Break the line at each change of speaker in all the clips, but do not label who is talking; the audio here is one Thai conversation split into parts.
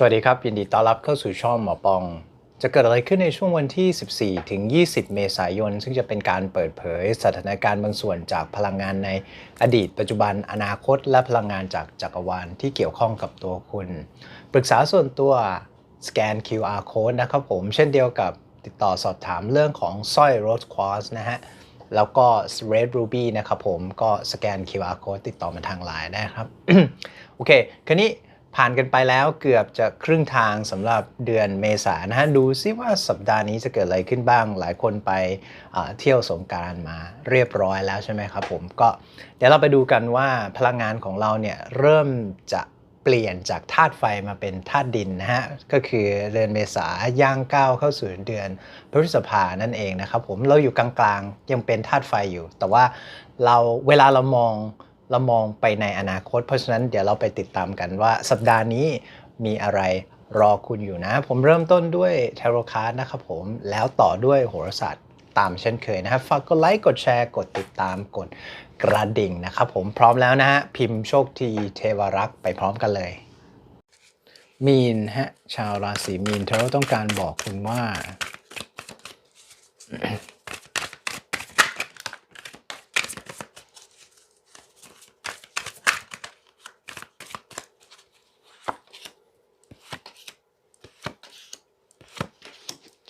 สวัสดีครับ ยินดีต้อนรับเข้าสู่ช่องหมอปอง จะเกิดอะไรขึ้นในช่วงวันที่ 14 ถึง 20 เมษายน ซึ่งจะเป็นการเปิดเผยสถานการณ์บางส่วนจากพลังงานในอดีต ปัจจุบันอนาคต และพลังงานจากจักรวาลที่เกี่ยวข้องกับตัวคุณ ปรึกษาส่วนตัวสแกน QR code นะครับผม เช่นเดียวกับติดต่อสอบถามเรื่องของสร้อย Rose Quartz นะฮะแล้วก็ Red Ruby นะครับผมก็สแกน QR code ติดต่อมาทางไลน์ได้ครับ โอเค คราวนี้ ผ่านกันไปแล้วเกือบจะครึ่งทางสำหรับเดือนเมษานะฮะดูซิว่าสัปดาห์นี้จะเกิดอะไรขึ้นบ้าง หลายคนไปเที่ยวสงการมาเรียบร้อยแล้วใช่ไหมครับผมก็เดี๋ยวเราไปดูกันว่าพลังงานของเราเนี่ยเริ่มจะเปลี่ยนจากธาตุไฟมาเป็นธาตุดินนะฮะก็คือเดือนเมษาย่างก้าวเข้าสู่เดือนพฤษภานั่นเองนะครับผมเราอยู่กลางๆยังเป็นธาตุไฟอยู่ แต่ว่าเราเวลาเรามอง เรามองไปในอนาคต เพราะฉะนั้นเดี๋ยวเราไปติดตามกันว่าสัปดาห์นี้มีอะไรรอคุณอยู่นะ ผมเริ่มต้นด้วย Tarot Card นะครับผม แล้วต่อด้วยโหราศาสตร์ตามเช่นเคยนะครับ ฝากกดไลค์ กดแชร์ กดติดตาม กดกระดิ่งนะครับผม พร้อมแล้วนะฮะ พิมพ์โชคทีเทวรักษ์ไปพร้อมกันเลย มีนฮะ ชาวราศีมีนเทโรต้องการบอกคุณว่า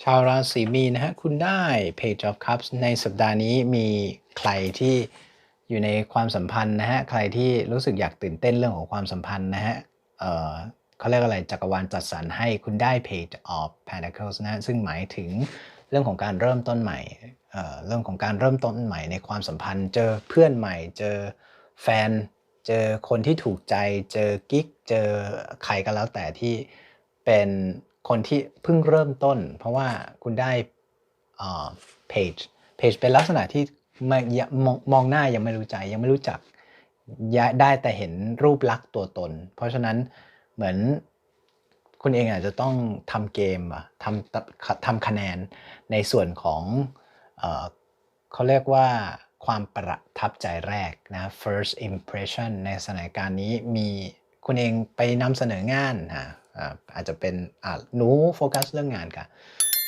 ชาวราศีมีนนะฮะคุณได้ Page of Cups ในสัปดาห์นี้มีใครที่อยู่ในความสัมพันธ์นะฮะใครที่รู้สึกอยากตื่นเต้นเรื่องของความสัมพันธ์นะฮะเอ่อเขาเรียกอะไรจักรวาลจัดสรรให้คุณได้ Page of Pentacles นะะซึ่งหมายถึงเรื่องของการเริ่มต้นใหม่เอ่อเรื่องของการเริ่มต้นใหม่ในความสัมพันธ์ เจอเพื่อนใหม่ เจอแฟน เจอคนที่ถูกใจ เจอกิ๊กเจอใครก็แล้วแต่ที่เป็น คนที่เพิ่งเริ่มต้น เพราะว่าคุณได้เพจเพจเป็นลักษณะที่มมองมองหน้ายังไม่รู้ใจยังไม่รู้จักยได้แต่เห็นรูปลักษณ์ตัวตน เพราะฉะนั้นเหมือนคุณเองอาจจะต้องทำเกมอะทำทำคะแนนในส่วนของเอเขาเรียกว่าความประทับใจแรกนะ first impression ในสถานการณ์นี้มีคุณเองไปนำเสนองานนะ อาจจะเป็นหนูโฟกัสเรื่องงานค่ะ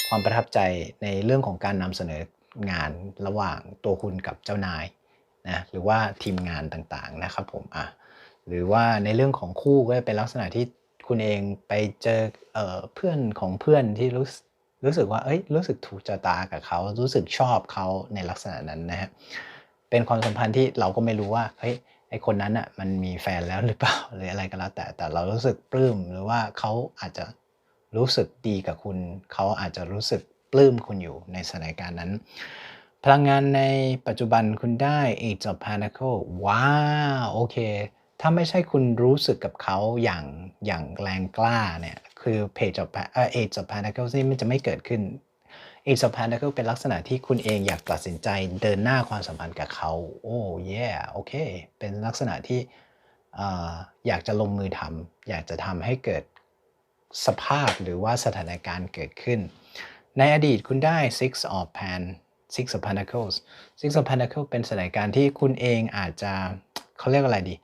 ความประทับใจในเรื่องของการนำเสนองานระหว่างตัวคุณกับเจ้านายนะหรือว่าทีมงานต่างๆนะครับผมอะหรือว่าในเรื่องของคู่ก็จะเป็นลักษณะที่คุณเองไปเจอเออเพื่อนของเพื่อนที่รู้สึกรู้สึกว่าเอ้ยรู้สึกถูกชะตากับเขารู้สึกชอบเขาในลักษณะนั้นนะฮะเป็นความสัมพันธ์ที่เราก็ไม่รู้ว่าเฮ้ย ไอคนนั้นอะมันมีแฟนแล้วหรือเปล่าหรืออะไรก็แล้วแต่แต่เรารู้สึกปลื้มหรือว่าเขาอาจจะรู้สึกดีกับคุณ เขาอาจจะรู้สึกปลื้มคุณอยู่ในสถานการณ์นั้น พลังงานในปัจจุบันคุณได้ Age of Pentacle ว้าวโอเค ถ้าไม่ใช่คุณรู้สึกกับเขาอย่างอย่างแรงกล้าเนี่ยคือ Page of Pa- เอ่อ Age of Pentacles นี่มันจะไม่เกิดขึ้น Age of Pentacles เป็นลักษณะที่คุณเองอยากตัดสินใจเดินหน้าความสัมพันธ์กับเขา โอ้เย่โอเค เป็นลักษณะที่เอ่ออยากจะลงมือทำอยากจะทำให้เกิดสภาพหรือว่าสถานการณ์เกิดขึ้น ในอดีตคุณได้ Six of Pan Six of Pentacles Six of Pentacles เป็นสถานการณ์ที่คุณเองอาจจะเขาเรียกอะไรดี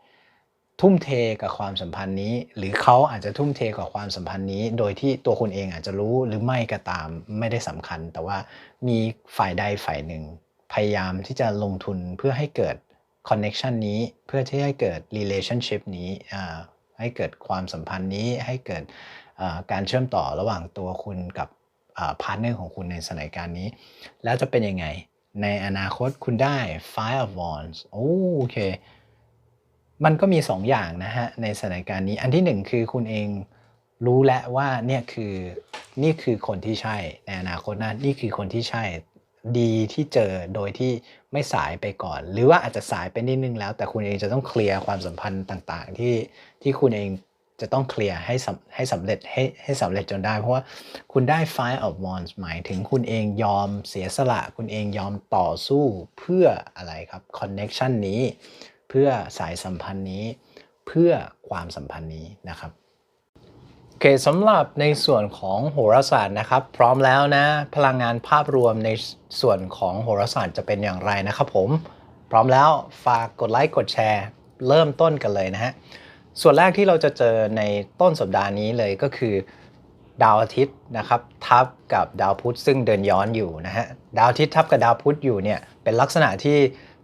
ทุ่มเทกับความสัมพันธ์นี้ หรือเขาอาจจะทุ่มเทกับความสัมพันธ์นี้ โดยที่ตัวคุณเองอาจจะรู้หรือไม่ก็ตามไม่ได้สำคัญ แต่ว่ามีฝ่ายใดฝ่ายหนึ่ง พยายามที่จะลงทุนเพื่อให้เกิด connection นี้เพื่อที่ให้เกิด relationship นี้ให้เกิดความสัมพันธ์นี้ให้เกิดการเชื่อมต่อระหว่างตัวคุณกับพาร์ทเนอร์ของคุณในสถานการณ์นี้ แล้วจะเป็นยังไง ในอนาคตคุณได้ Five of Wands โอเค มันก็มี 2 อย่างนะฮะในสถานการณ์นี้ อันที่ 1 คือคุณเองรู้แล้วว่าเนี่ยคือนี่คือคนที่ใช่ในอนาคตนะนี่คือคนที่ใช่ดีที่เจอโดยที่ไม่สายไปก่อน หรือว่าอาจจะสายไปนิดนึงแล้ว แต่คุณเองจะต้องเคลียร์ความสัมพันธ์ต่างๆ ที่ที่คุณเองจะต้องเคลียร์ให้สำให้สำเร็จให้ให้สำเร็จจนได้ เพราะว่าคุณได้ Five of Wands หมายถึงคุณเองยอมเสียสละ คุณเองยอมต่อสู้เพื่ออะไรครับ Connection นี้ เพื่อสายสัมพันธ์นี้ เพื่อความสัมพันธ์นี้นะครับโอเคสำหรับในส่วนของโหราศาสตร์นะครับ พร้อมแล้วนะ พลังงานภาพรวมในส่วนของโหราศาสตร์จะเป็นอย่างไรนะครับผม พร้อมแล้วฝากกดไลค์กดแชร์เริ่มต้นกันเลยนะฮะส่วนแรกที่เราจะเจอในต้นสัปดาห์นี้เลยก็คือ ดาวอาทิตย์นะครับ ทับกับดาวพุธซึ่งเดินย้อนอยู่นะฮะดาวอาทิตย์ทับกับดาวพุธอยู่เนี่ยเป็นลักษณะที่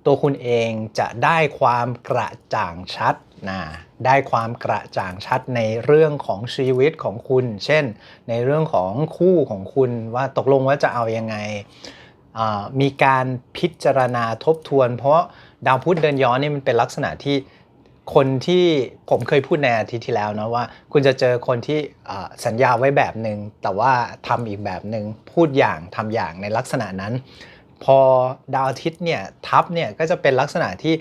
ตัวคุณเองจะได้ความกระจ่างชัดนะได้ความกระจ่างชัดในเรื่องของชีวิตของคุณ เช่น ในเรื่องของคู่ของคุณว่าตกลงว่าจะเอายังไง มีการพิจารณาทบทวน เพราะดาวพุธเดินย้อนนี่มันเป็นลักษณะที่คนที่ผมเคยพูดในอาทิตย์ที่แล้วนะว่า คุณจะเจอคนที่สัญญาไว้แบบหนึ่งแต่ว่าทำอีกแบบหนึ่งพูดอย่างทำอย่างในลักษณะนั้น พอดาวอาทิตย์เนี่ยทับเนี่ยก็จะเป็นลักษณะที่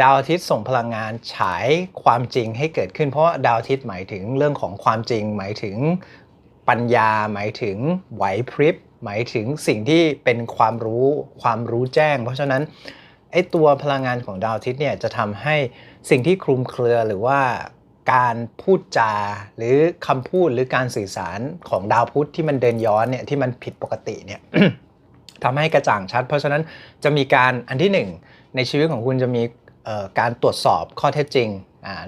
ดาวอาทิตย์ส่งพลังงานฉายความจริงให้เกิดขึ้น เพราะว่าดาวอาทิตย์หมายถึงเรื่องของความจริง หมายถึงปัญญา หมายถึงไหวพริบ หมายถึงสิ่งที่เป็นความรู้ความรู้แจ้ง เพราะฉะนั้นไอ้ตัวพลังงานของดาวอาทิตย์เนี่ยจะทำให้สิ่งที่คลุมเครือหรือว่าการพูดจาหรือคำพูดหรือการสื่อสารของดาวพุธที่มันเดินย้อนเนี่ยที่มันผิดปกติเนี่ย ทำให้กระจ่างชัด เพราะฉะนั้นจะมีการอันที่หนึ่งในชีวิตของคุณจะมีการตรวจสอบข้อเท็จจริง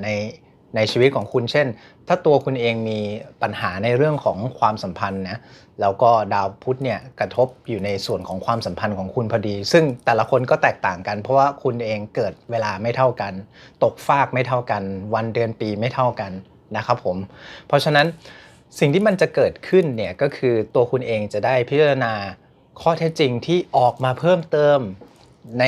ในในชีวิตของคุณเช่น ถ้าตัวคุณเองมีปัญหาในเรื่องของความสัมพันธ์นะแล้วก็ดาวพุธเนี่ยกระทบอยู่ในส่วนของความสัมพันธ์ของคุณพอดี ซึ่งแต่ละคนก็แตกต่างกัน เพราะว่าคุณเองเกิดเวลาไม่เท่ากัน ตกฟากไม่เท่ากัน วันเดือนปีไม่เท่ากันนะครับผมเพราะฉะนั้นสิ่งที่มันจะเกิดขึ้นเนี่ยก็คือตัวคุณเองจะได้พิจารณา ข้อเท็จจริงที่ออกมาเพิ่มเติมใน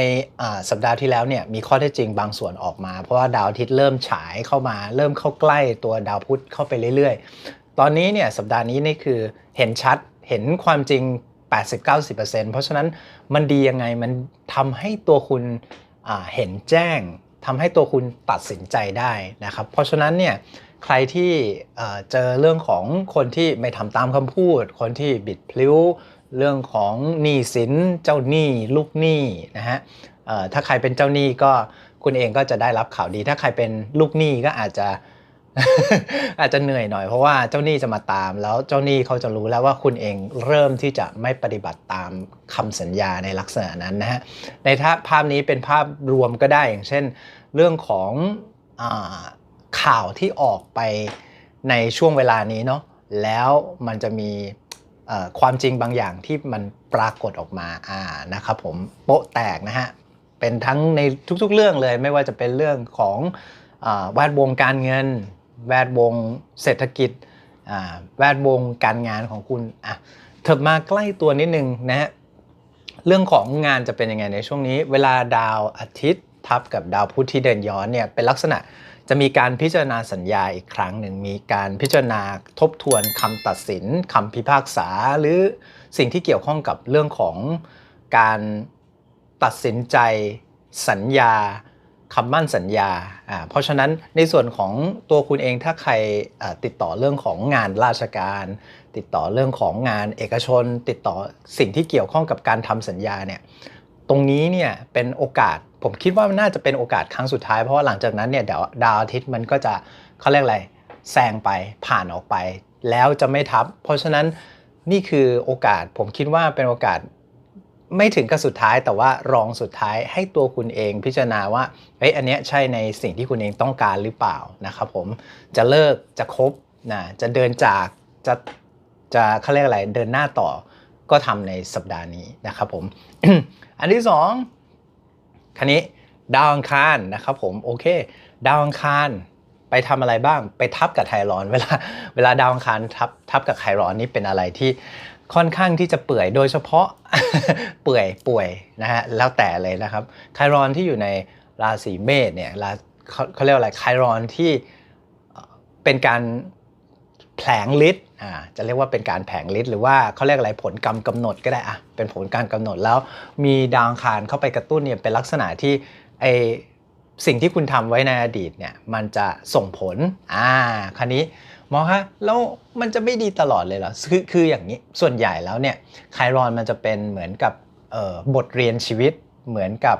สัปดาห์ที่แล้วเนี่ยมีข้อเท็จจริงบางส่วนออกมา เพราะว่าดาวอาทิตย์เริ่มฉายเข้ามา เริ่มเข้าใกล้ตัวดาวพุธเข้าไปเรื่อยๆ ตอนนี้เนี่ยสัปดาห์นี้นี่คือเห็นชัดเห็นความจริง 80-90%เพราะฉะนั้นมันดียังไงมันทำให้ตัวคุณเห็นแจ้งทำให้ตัวคุณตัดสินใจได้นะครับ เพราะฉะนั้นเนี่ยใครที่เอ่อเจอเรื่องของคนที่ไม่ทำตามคำพูด คนที่บิดพลิ้ว เรื่องของหนี้สินเจ้าหนี้ลูกหนี้นะฮะถ้าใครเป็นเจ้าหนี้ก็คุณเองก็จะได้รับข่าวดี ถ้าใครเป็นลูกหนี้ก็อาจจะอาจจะเหนื่อยหน่อยเพราะว่าเจ้าหนี้จะมาตาม แล้วเจ้าหนี้เขาจะรู้แล้วว่าคุณเองเริ่มที่จะไม่ปฏิบัติตามคำสัญญาในลักษณะนั้นนะฮะในภาพนี้เป็นภาพรวมก็ได้อย่างเช่น เรื่องของอข่าวที่ออกไปในช่วงเวลานี้เนาะแล้วมันจะมี ความจริงบางอย่างที่มันปรากฏออกมาอ่านะครับผมโป๊ะแตกนะฮะเป็นทั้งในทุกๆเรื่องเลยไม่ว่าจะเป็นเรื่องของอแวดวงการเงิน แวดวงเศรษฐกิจแวดวงการงานของคุณอะเถิบมาใกล้ตัวนิดนึงนะฮะเรื่องของงานจะเป็นยังไงในช่วงนี้ เวลาดาวอาทิตย์ทับกับดาวพุธที่เดินย้อนเนี่ยเป็นลักษณะ จะมีการพิจารณาสัญญาอีกครั้งหนึ่งมีการพิจารณาทบทวนคำตัดสินคำพิพากษา หรือสิ่งที่เกี่ยวข้องกับเรื่องของการตัดสินใจสัญญาคำมั่นสัญญาอ่าเพราะฉะนั้นในส่วนของตัวคุณเองถ้าใครติดต่อเรื่องของงานราชการ ติดต่อเรื่องของงานเอกชน ติดต่อสิ่งที่เกี่ยวข้องกับการทำสัญญาเนี่ยตรงนี้เนี่ยเป็นโอกาส ผมคิดว่ามันน่าจะเป็นโอกาสครั้งสุดท้ายเพราะว่าหลังจากนั้นเนี่ยเดี๋ยวดาวอาทิตย์มันก็จะเขาเรียกอะไรแซงไปผ่านออกไป แล้วจะไม่ทับ เพราะฉะนั้นนี่คือโอกาสผมคิดว่าเป็นโอกาสไม่ถึงกับสุดท้ายแต่ว่ารองสุดท้ายให้ตัวคุณเองพิจารณาว่าเฮ้ยอันเนี้ยใช่ในสิ่งที่คุณเองต้องการหรือเปล่านะครับผมจะเลิกจะคบนะจะเดินจากจะจะเขาเรียกอะไรเดินหน้าต่อก็ทำในสัปดาห์นี้นะครับผม อันที่สอง คันนี้ดาวอังคารนะครับผมโอเค ดาวอังคารไปทำอะไรบ้าง ไปทับกับไทรอนเวลาเวลาดาวอังคารทับทับกับไทรอนนี่เป็นอะไรที่ค่อนข้างที่จะเปื่อยโดยเฉพาะเปื่อยป่วยนะฮะแล้วแต่เลยนะครับไครอนที่อยู่ในราศีเมษเนี่ยราเขาเขาเรียกว่าอะไรไครอนที่เป็นการแผลงฤทธิ์ จะเรียกว่าเป็นการแผงฤทธิ์หรือว่าเขาเรียกอะไรผลกรรมกำหนดก็ได้อะเป็นผลการกำหนดแล้ว มีดาวอังคารเข้าไปกระตุ้นเนี่ยเป็นลักษณะที่ไอสิ่งที่คุณทำไว้ในอดีตเนี่ยมันจะส่งผลอ่าคันนี้หมอคะแล้วมันจะไม่ดีตลอดเลยเหรอคือคืออย่างนี้ส่วนใหญ่แล้วเนี่ยไครอนมันจะเป็นเหมือนกับเอ่อบทเรียนชีวิตเหมือนกับ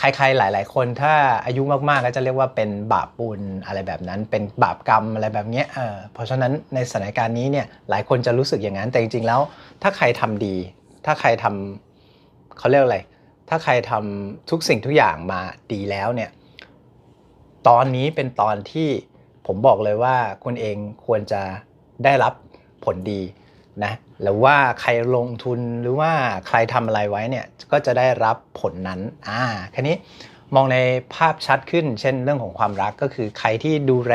ใครๆหลาย ๆ คนถ้าอายุมาก ๆ ก็จะเรียกว่าเป็นบาปบุญอะไรแบบนั้น เป็นบาปกรรมอะไรแบบเนี้ยเออเพราะฉะนั้นในสถานการณ์นี้เนี่ยหลายคนจะรู้สึกอย่างนั้นแต่จริง ๆ แล้ว ถ้าใครทำดี ถ้าใครทำเขาเรียกอะไร ถ้าใครทำทุกสิ่งทุกอย่างมาดีแล้วเนี่ยตอนนี้เป็นตอนที่ผมบอกเลยว่าคุณเองควรจะได้รับผลดี นะหรือว่าใครลงทุนหรือว่าใครทำอะไรไว้เนี่ยก็จะได้รับผลนั้นอ่าคันนี้มองในภาพชัดขึ้น เช่นเรื่องของความรักก็คือใครที่ดูแล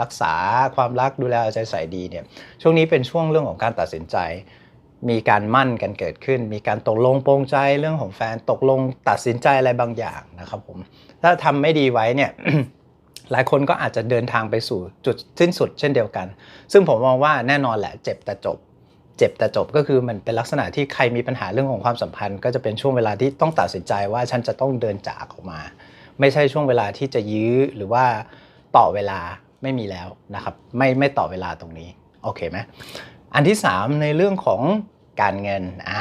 รักษาความรักดูแลเอาใจใส่ดีเนี่ยช่วงนี้เป็นช่วงเรื่องของการตัดสินใจ มีการมั่นกันเกิดขึ้น มีการตกลงโปรงใจเรื่องของแฟนตกลงตัดสินใจอะไรบางอย่างนะครับผมถ้าทำไม่ดีไว้เนี่ยหลายคนก็อาจจะเดินทางไปสู่จุดสิ้นสุดเช่นเดียวกัน ซึ่งผมมองว่าแน่นอนแหละเจ็บแต่จบ เจ็บแต่จบก็คือมันเป็นลักษณะที่ใครมีปัญหาเรื่องของความสัมพันธ์ ก็จะเป็นช่วงเวลาที่ต้องตัดสินใจว่าฉันจะต้องเดินจากออกมา ไม่ใช่ช่วงเวลาที่จะยื้อหรือว่าต่อเวลาไม่มีแล้วนะครับ ไม่ไม่ต่อเวลาตรงนี้โอเคไหมอันที่ 3 ในเรื่องของการเงินอะ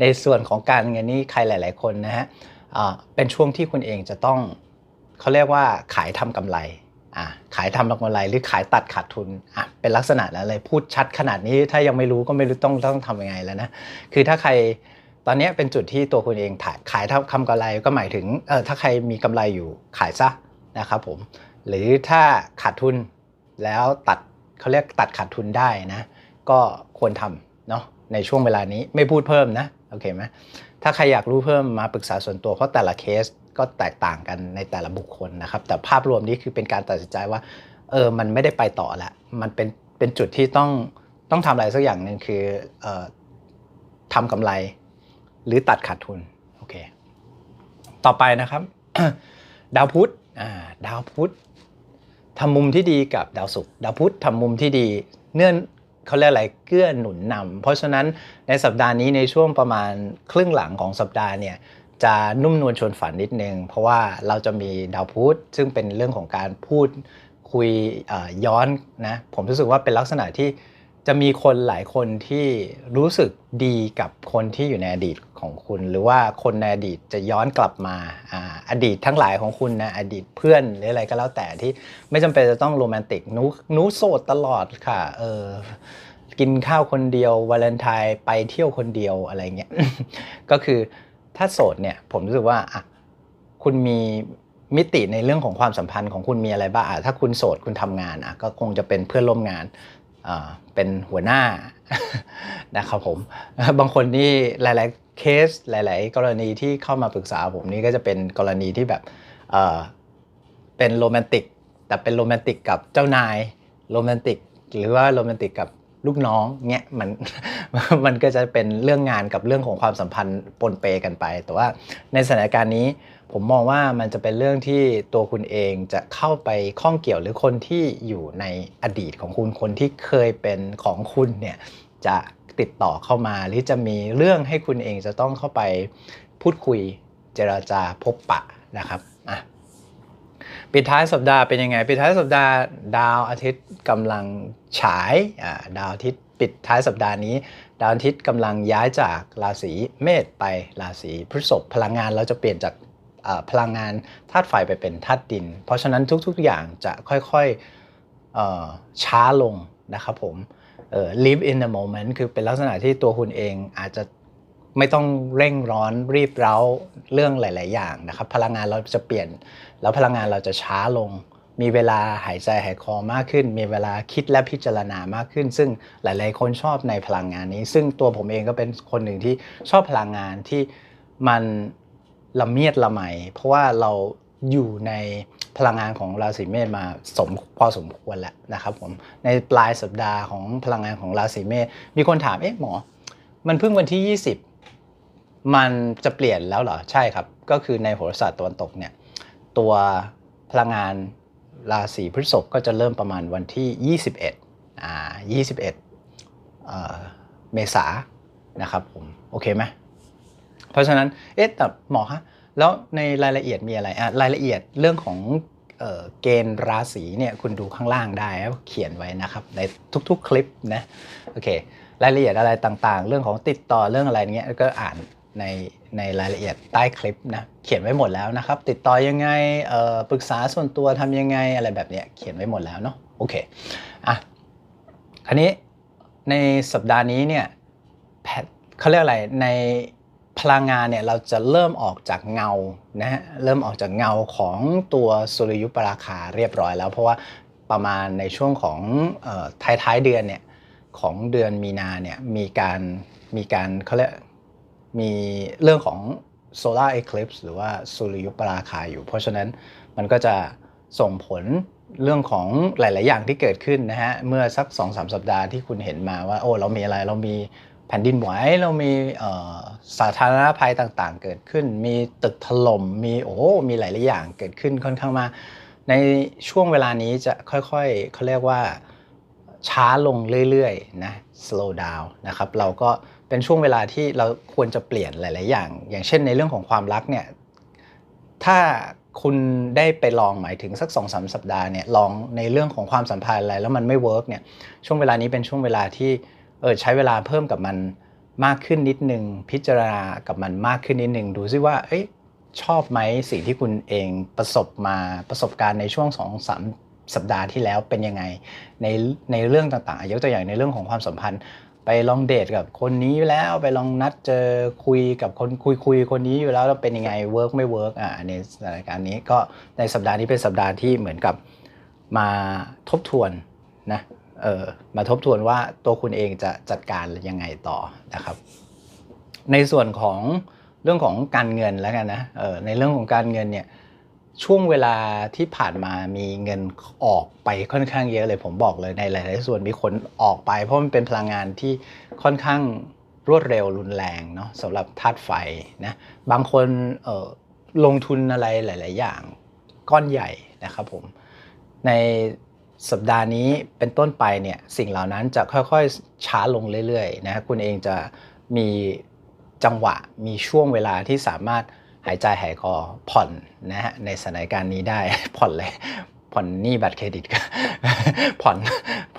ในส่วนของการเงินนี่ใครหลาย ๆ คนนะฮะเป็นช่วงที่คุณเองจะต้องเขาเรียกว่าขายทำกำไร อะขายทำกำไรหรือขายตัดขาดทุนอะเป็นลักษณะนั้นเลยพูดชัดขนาดนี้ถ้ายังไม่รู้ก็ไม่รู้ต้องต้องทำยังไงแล้วนะคือถ้าใครตอนนี้เป็นจุดที่ตัวคุณเองขายขายทำกำไรก็หมายถึงเออถ้าใครมีกำไรอยู่ขายซะนะครับผมหรือถ้าขาดทุนแล้วตัดเขาเรียกตัดขาดทุนได้นะ ก็ควรทำเนาะในช่วงเวลานี้ไม่พูดเพิ่มนะโอเคไหมถ้าใครอยากรู้เพิ่มมาปรึกษาส่วนตัวเพราะแต่ละเคส ก็แตกต่างกันในแต่ละบุคคลนะครับ แต่ภาพรวมนี้คือเป็นการตัดสินใจว่าเออมันไม่ได้ไปต่อล้วมันเป็นเป็นจุดที่ต้องต้องทำอะไรสักอย่างหนึ่งคือเออทำกำไร หรือตัดขาดทุนโอเคต่อไปนะครับ ดาวพุธอ่าดาวพุธทำมุมที่ดีกับดาวศุกร์ดาวพุธทำมุมที่ดีเนื่องเขาเรียกอะไรเกื้อหนุนนำเพราะฉะนั้นในสัปดาห์นี้ในช่วงประมาณครึ่งหลังของสัปดาห์เนี่ย จะนุ่มนวลชวนฝันนิดนึง เพราะว่าเราจะมีดาวพุธซึ่งเป็นเรื่องของการพูดคุยย้อนนะผมรู้สึกว่าเป็นลักษณะที่จะมีคนหลายคนที่รู้สึกดีกับคนที่อยู่ในอดีตของคุณ หรือว่าคนในอดีตจะย้อนกลับมาอาอดีตทั้งหลายของคุณนะอดีตเพื่อนหรืออะไรก็แล้วแต่ที่ไม่จำเป็นจะต้องโรแมนติกนูหนูโสดตลอดค่ะเออกินข้าวคนเดียววาเลนไทน์ไปเที่ยวคนเดียวอะไรเงี้ยก็คือ ถ้าโสดเนี่ยผมรู้สึกว่าอะคุณมีมิติในเรื่องของความสัมพันธ์ของคุณมีอะไรบ้างอะถ้าคุณโสดคุณทำงานอะก็คงจะเป็นเพื่อนร่วมงานอ่าเป็นหัวหน้านะครับผมบางคนนี่หลาย ๆ เคสหลาย ๆ กรณีที่เข้ามาปรึกษาผมนี่ก็จะเป็นกรณีที่แบบเอ่อเป็นโรแมนติกแต่เป็นโรแมนติกกับเจ้านายโรแมนติกหรือว่าโรแมนติกกับ ลูกน้องเงี้ยมันมันก็จะเป็นเรื่องงานกับเรื่องของความสัมพันธ์ปนเปกันไป แต่ว่าในสถานการณ์นี้ผมมองว่ามันจะเป็นเรื่องที่ตัวคุณเองจะเข้าไปข้องเกี่ยวหรือคนที่อยู่ในอดีตของคุณคนที่เคยเป็นของคุณเนี่ยจะติดต่อเข้ามาหรือจะมีเรื่องให้คุณเองจะต้องเข้าไปพูดคุยเจราจาพบปะนะครับอะ ปิดท้ายสัปดาห์เป็นยังไงปิดท้ายสัปดาห์ดาวอาทิตย์กำลังฉายดาวอาทิตย์ปิดท้ายสัปดาห์นี้ ดาวอาทิตย์กำลังย้ายจากราศีเมษไปราศีพฤษภพลังงานเราจะเปลี่ยนจากพลังงานธาตุไฟไปเป็นธาตุดิน เพราะฉะนั้นทุก ๆอย่างจะค่อยๆช้าลงนะครับผมเอ่อ live in the moment คือเป็นลักษณะที่ตัวคุณเองอาจจะไม่ต้องเร่งร้อนรีบเร้าเรื่องหลาย ๆ อย่างนะครับ พลังงานเราจะเปลี่ยน แล้วพลังงานเราจะช้าลง มีเวลาหายใจหายคอมากขึ้น มีเวลาคิดและพิจารณามากขึ้น ซึ่งหลาย ๆ คนชอบในพลังงานนี้ ซึ่งตัวผมเองก็เป็นคนหนึ่งที่ชอบพลังงานที่มันละเมียดละไมเพราะว่าเราอยู่ในพลังงานของราศีเมษมาสมพอสมควรแล้วนะครับผมในปลายสัปดาห์ของพลังงานของราศีเมษมีคนถามเอ๊ะหมอ มันเพิ่งวันที่ 20 มันจะเปลี่ยนแล้วเหรอ ใช่ครับ ก็คือในโหราศาสตร์ตะวันตกเนี่ย ตัวพลังงานราศีพฤษภก็จะเริ่มประมาณวันที่ 21อ่า21 เมษานะครับผมโอเคไหมเพราะฉะนั้นเอ๊ะแต่หมอคะแล้วในรายละเอียดมีอะไรอะรายละเอียดเรื่องของเออเกณฑ์ราศีเนี่ยคุณดูข้างล่างได้เขียนไว้นะครับ ในทุกๆคลิปนะโอเครายละเอียดอะไรต่างๆ เรื่องของติดต่อเรื่องอะไรเงี้ยก็อ่าน ในในรายละเอียดใต้คลิปนะเขียนไว้หมดแล้วนะครับ ติดต่อยังไงปรึกษาส่วนตัวทำยังไงอะไรแบบเนี้ยเขียนไว้หมดแล้วเนาะโอเคอะคราวนี้ในสัปดาห์นี้เนี่ยเขาเรียกอะไรในพลังงานเนี่ยเราจะเริ่มออกจากเงานะฮะเริ่มออกจากเงาของตัวสุริยุปราคาเรียบร้อยแล้ว เพราะว่าประมาณในช่วงของเอ่อท้ายเดือนเนี่ยของเดือนมีนาเนี่ยมีการมีการเขาเรียก มีเรื่องของ solar eclipse หรือว่าสุริยุปราคาอยู่ เพราะฉะนั้นมันก็จะส่งผลเรื่องของหลาย ๆ อย่างที่เกิดขึ้นนะฮะ เมื่อสัก 2-3สสัปดาห์ที่คุณเห็นมาว่า โอ้ เรามีอะไรเรามีแผ่นดินไหวเรามีสาธารณภัยต่าง ๆ เกิดขึ้น มีตึกถล่มมีโอ้มีหลาย ๆ อย่างเกิดขึ้นค่อนข้างมา ในช่วงเวลานี้จะค่อย ๆเขาเรียกว่าช้าลงเรื่อย ๆ นะ slow down นะครับ เราก็ เป็นช่วงเวลาที่เราควรจะเปลี่ยนหลาย ๆ อย่าง อย่างเช่นในเรื่องของความรักเนี่ยถ้าคุณได้ไปลองหมายถึงสัก2อสสัปดาห์เนี่ยลองในเรื่องของความสัมพันธ์อะไรแล้วมันไม่เวิร์กเนี่ยช่วงเวลานี้เป็นช่วงเวลาที่เออใช้เวลาเพิ่มกับมันมากขึ้นนิดนึง พิจารณากับมันมากขึ้นนิดนึง ดูซิว่าเอ้ยชอบไหมสิ่งที่คุณเองประสบมาประสบการณ์ในช่วง2อสสัปดาห์ที่แล้วเป็นยังไงในในเรื่องต่างๆ ยกตัวอย่างในเรื่องของความสัมพันธ์ ไปลองเดทกับคนนี้แล้วไปลองนัดเจอคุยกับคนคุยคุยคนนี้อยู่แล้วแล้วเป็นยังไงเวิร์กไม่เวิร์กอะในสถานการณ์นี้ก็ในสัปดาห์นี้เป็นสัปดาห์ที่เหมือนกับมาทบทวนนะเออมาทบทวนว่าตัวคุณเองจะจัดการยังไงต่อนะครับ ในส่วนของเรื่องของการเงินแล้วกันนะเออในเรื่องของการเงินเนี่ย ช่วงเวลาที่ผ่านมามีเงินออกไปค่อนข้างเยอะเลยผมบอกเลยในหลาย ๆ ส่วนมีคนออกไป เพราะมันเป็นพลังงานที่ค่อนข้างรวดเร็วรุนแรงเนาะสำหรับธาตุไฟนะบางคนลงทุนอะไรหลาย ๆ อย่างก้อนใหญ่นะครับผมในสัปดาห์นี้เป็นต้นไปเนี่ยสิ่งเหล่านั้นจะค่อย ๆ ช้าลงเรื่อย ๆ นะคุณเองจะมีจังหวะมีช่วงเวลาที่สามารถ หายใจหายคอผ่อนนะฮะในสถานการณ์นี้ได้ผ่อนเลยผ่อนหนี้บัตรเครดิตผ่อน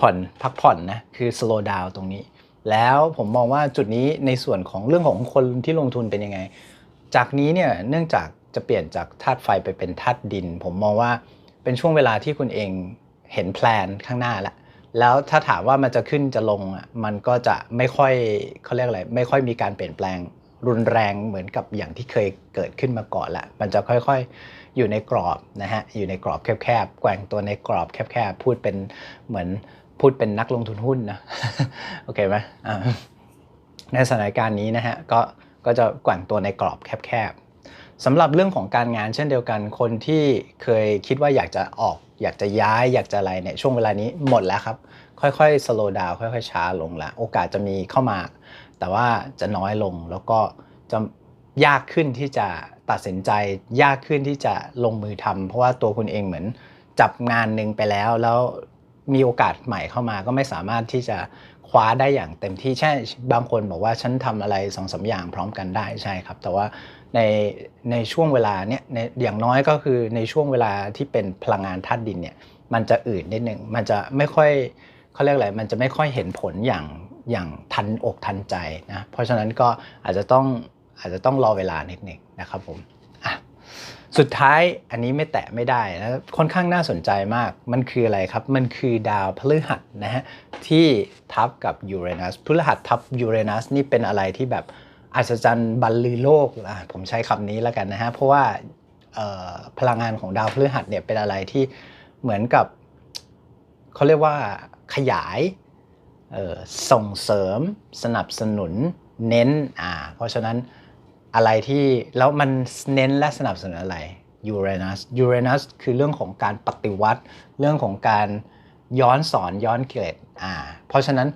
ผ่อนพักผ่อนนะคือ slow down ตรงนี้ แล้วผมมองว่าจุดนี้ในส่วนของเรื่องของคนที่ลงทุนเป็นยังไง จากนี้เนี่ยเนื่องจากจะเปลี่ยนจากธาตุไฟไปเป็นธาตุดิน ผมมองว่าเป็นช่วงเวลาที่คุณเองเห็นแพลนข้างหน้าละแล้วถ้าถามว่ามันจะขึ้นจะลงอะมันก็จะไม่ค่อยเขาเรียกอะไรไม่ค่อยมีการเปลี่ยนแปลง รุนแรงเหมือนกับอย่างที่เคยเกิดขึ้นมาก่อนละมันจะค่อยๆอยู่ในกรอบนะฮะอยู่ในกรอบแคบๆแกว่งตัวในกรอบแคบๆพูดเป็นเหมือนพูดเป็นนักลงทุนหุ้นนะโอเคไหมในสถานการณ์นี้นะฮะก็ก็จะแกว่งตัวในกรอบแคบๆสำหรับเรื่องของการงานเช่นเดียวกันคนที่เคยคิดว่าอยากจะออกอยากจะย้ายอยากจะอะไรเนี่ยช่วงเวลานี้หมดแล้วครับ ค่อยๆ slow down ค่อยๆช้าลงล้วโอกาสจะมีเข้ามา แต่ว่าจะน้อยลงแล้วก็จะยากขึ้นที่จะตัดสินใจ ยากขึ้นที่จะลงมือทำเพราะว่าตัวคุณเองเหมือนจับงานหนึ่งไปแล้ว แล้วมีโอกาสใหม่เข้ามาก็ไม่สามารถที่จะคว้าได้อย่างเต็มที่ใช่บางคนบอกว่าฉันทำอะไรสองสาอย่างพร้อมกันได้ใช่ครับ แต่ว่าในในช่วงเวลาเนี้ยในอย่างน้อยก็คือในช่วงเวลาที่เป็นพลังงานธาตุดินเนี่ยมันจะอืดนิดหนึ่งมันจะไม่ค่อยเขาเรียกอะไรมันจะไม่ค่อยเห็นผลอย่าง อย่างทันอกทันใจนะเพราะฉะนั้นก็อาจจะต้องอาจจะต้องรอเวลานิดหนึ่งนะครับผมสุดท้ายอันนี้ไม่แตะไม่ได้นะค่อนข้างน่าสนใจมากมันคืออะไรครับ มันคือดาวพฤหัสนะฮะที่ทับกับยูเรนัสพฤหัสทับยูเรนัสนี่เป็นอะไรที่แบบอัศจรรย์บรรลือโลกอะผมใช้คำนี้แล้วกันนะฮะเพราะว่าพลังงานของดาวพฤหัสเนี่ยเป็นอะไรที่เหมือนกับเขาเรียกว่าขยาย ส่งเสริมสนับสนุนเน้นอ่าเพราะฉะนั้นอะไรที่แล้วมันเน้นและสนับสนุนอะไรยูเรนัสยูเรนัสคือเรื่องของการปฏิวัติ เรื่องของการย้อนสอนย้อนเกรดอ่าเพราะฉะนั้น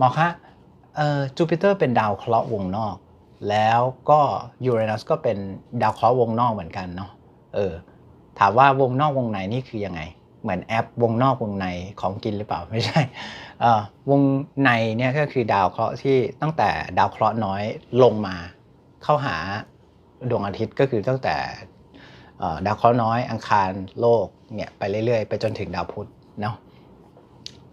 มอคะเอ่อจูปิเตอร์เป็นดาวเคราะห์วงนอก แล้วก็ยูเรนัสก็เป็นดาวเคราะห์วงนอกเหมือนกันเนาะเออถามว่าวงนอกวงในนี่คือยังไง เหมือนแอปวงนอกวงในของกินหรือเปล่าไม่ใช่วงในเนี่ยก็คือดาวเคราะห์ที่ตั้งแต่ดาวเคราะห์น้อยลงมาเข้าหาดวงอาทิตย์ก็คือตั้งแต่ดาวเคราะห์น้อยอังคารโลกเนี่ยไปเรื่อยๆ ไปจนถึงดาวพุธเนาะ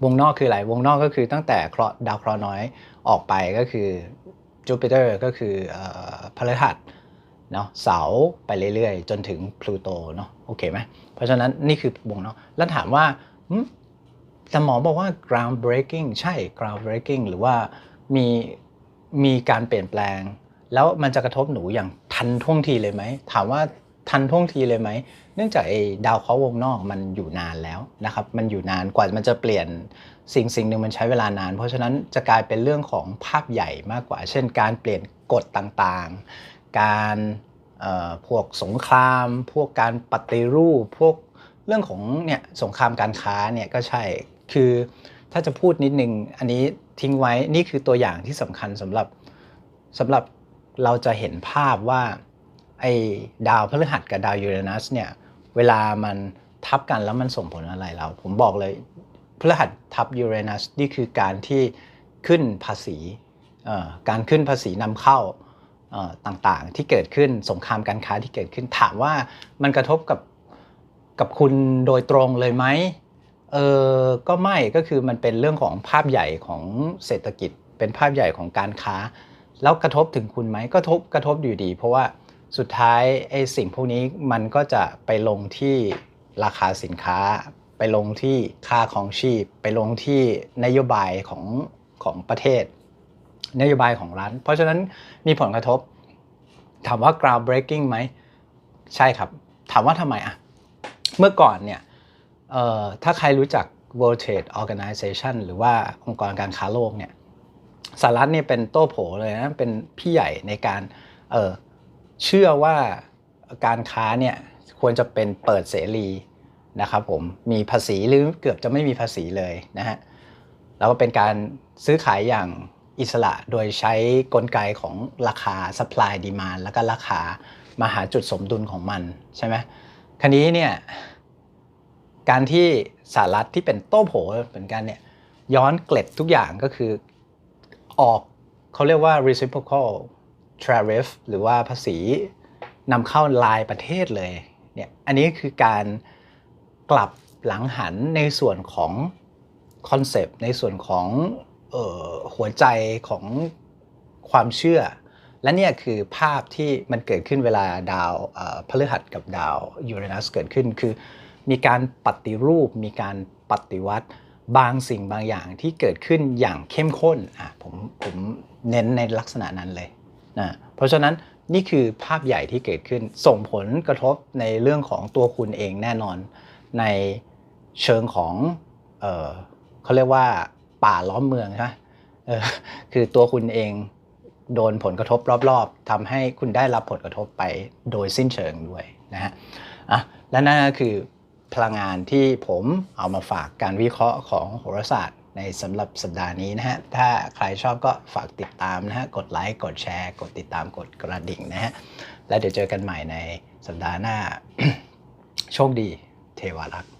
วงนอกคืออะไรวงนอกก็คือตั้งแต่เคราะห์ดาวเคราะห์น้อยออกไปก็คือจูปิเตอร์ก็คือพฤหัส เนาะเสาไปเรื่อยๆ จนถึงพลูโตเนาะโอเคไหมเพราะฉะนั้นนี่คือวงนอกแล้วถามว่าแต่หมอบอกว่า ground breaking ใช่ ground breaking หรือว่ามีมีการเปลี่ยนแปลง แล้วมันจะกระทบหนูอย่างทันท่วงทีเลยไหม ถามว่าทันท่วงทีเลยไหม เนื่องจากไอ้ดาวเคราะห์วงนอกมันอยู่นานแล้วนะครับ มันอยู่นานกว่ามันจะเปลี่ยนสิ่งสิ่งหนึ่งมันใช้เวลานาน เพราะฉะนั้นจะกลายเป็นเรื่องของภาพใหญ่มากกว่า เช่น การเปลี่ยนกฎต่างๆ การพวกสงคราม พวกการปฏิรูป พวกเรื่องของเนี่ยสงครามการค้าเนี่ยก็ใช่ คือถ้าจะพูดนิดนึงอันนี้ทิ้งไว้ นี่คือตัวอย่างที่สำคัญสำหรับสำหรับเราจะเห็นภาพว่าไอ้ดาวพฤหัสกับดาวยูเรนัสเนี่ยเวลามันทับกันแล้วมันส่งผลอะไรเรา ผมบอกเลยพฤหัสทับยูเรนัสนี่คือการที่ขึ้นภาษีการขึ้นภาษีนำเข้า ต่างๆ ที่เกิดขึ้นสงครามการค้าที่เกิดขึ้นถามว่ามันกระทบกับกับคุณโดยตรงเลยไหมเออก็ไม่ก็คือมันเป็นเรื่องของภาพใหญ่ของเศรษฐกิจ เป็นภาพใหญ่ของการค้า แล้วกระทบถึงคุณไหมก็ทบกระทบอยู่ดี เพราะว่าสุดท้ายไอ้สิ่งพวกนี้มันก็จะไปลงที่ราคาสินค้า ไปลงที่ค่าของชีพ ไปลงที่นโยบายของของประเทศ นโยบายของรัฐเพราะฉะนั้นมีผลกระทบ ถามว่า ground breaking ไหมใช่ครับ ถามว่าทำไมอะเมื่อก่อนเนี่ยถ้าใครรู้จัก World Trade Organization หรือว่าองค์กรการค้าโลกเนี่ยสหรัฐเนี่ยเป็นโต้โผเลยนะเป็นพี่ใหญ่ในการเเชื่อว่าการค้าเนี่ยควรจะเป็นเปิดเสรีนะครับผมมีภาษีหรือเกือบจะไม่มีภาษีเลยนะฮะแล้วก็เป็นการซื้อขายอย่าง อิสระโดยใช้กลไกของราคา supply demand แล้วก็ราคามาหาจุดสมดุลของมันใช่ไหมคราวนี้เนี่ยการที่สหรัฐที่เป็นโต้โผเหมือนกันเนี่ยย้อนเกล็ดทุกอย่างก็คือออกเขาเรียกว่า reciprocal tariff หรือว่าภาษีนำเข้าลายประเทศเลยเนี่ยอันนี้คือการกลับหลังหันในส่วนของคอนเซปต์ในส่วนของ หัวใจของความเชื่อ และเนี่ยคือภาพที่มันเกิดขึ้นเวลาดาวพฤหัสกับดาวยูเรนัสเกิดขึ้นคือ มีการปฏิรูป มีการปฏิวัติบางสิ่งบางอย่างที่เกิดขึ้นอย่างเข้มข้นอะผมผมเน้นในลักษณะนั้นเลยนะเพราะฉะนั้นนี่คือภาพใหญ่ที่เกิดขึ้น ส่งผลกระทบในเรื่องของตัวคุณเองแน่นอนในเชิงของเออเขาเรียกว่า ป่าล้อมเมืองใช่ไหมเออคือตัวคุณเองโดนผลกระทบรอบๆทำให้คุณได้รับผลกระทบไปโดยสิ้นเชิงด้วยนะฮะอะและนั่นก็คือพลังงานที่ผมเอามาฝากการวิเคราะห์ของโหราศาสตร์ในสำหรับสัปดาห์นี้นะฮะ ถ้าใครชอบก็ฝากติดตามนะฮะ กดไลค์ กดแชร์ กดติดตาม กดกระดิ่งนะฮะ แล้วเดี๋ยวเจอกันใหม่ในสัปดาห์หน้า โชคดี เทวารักษ์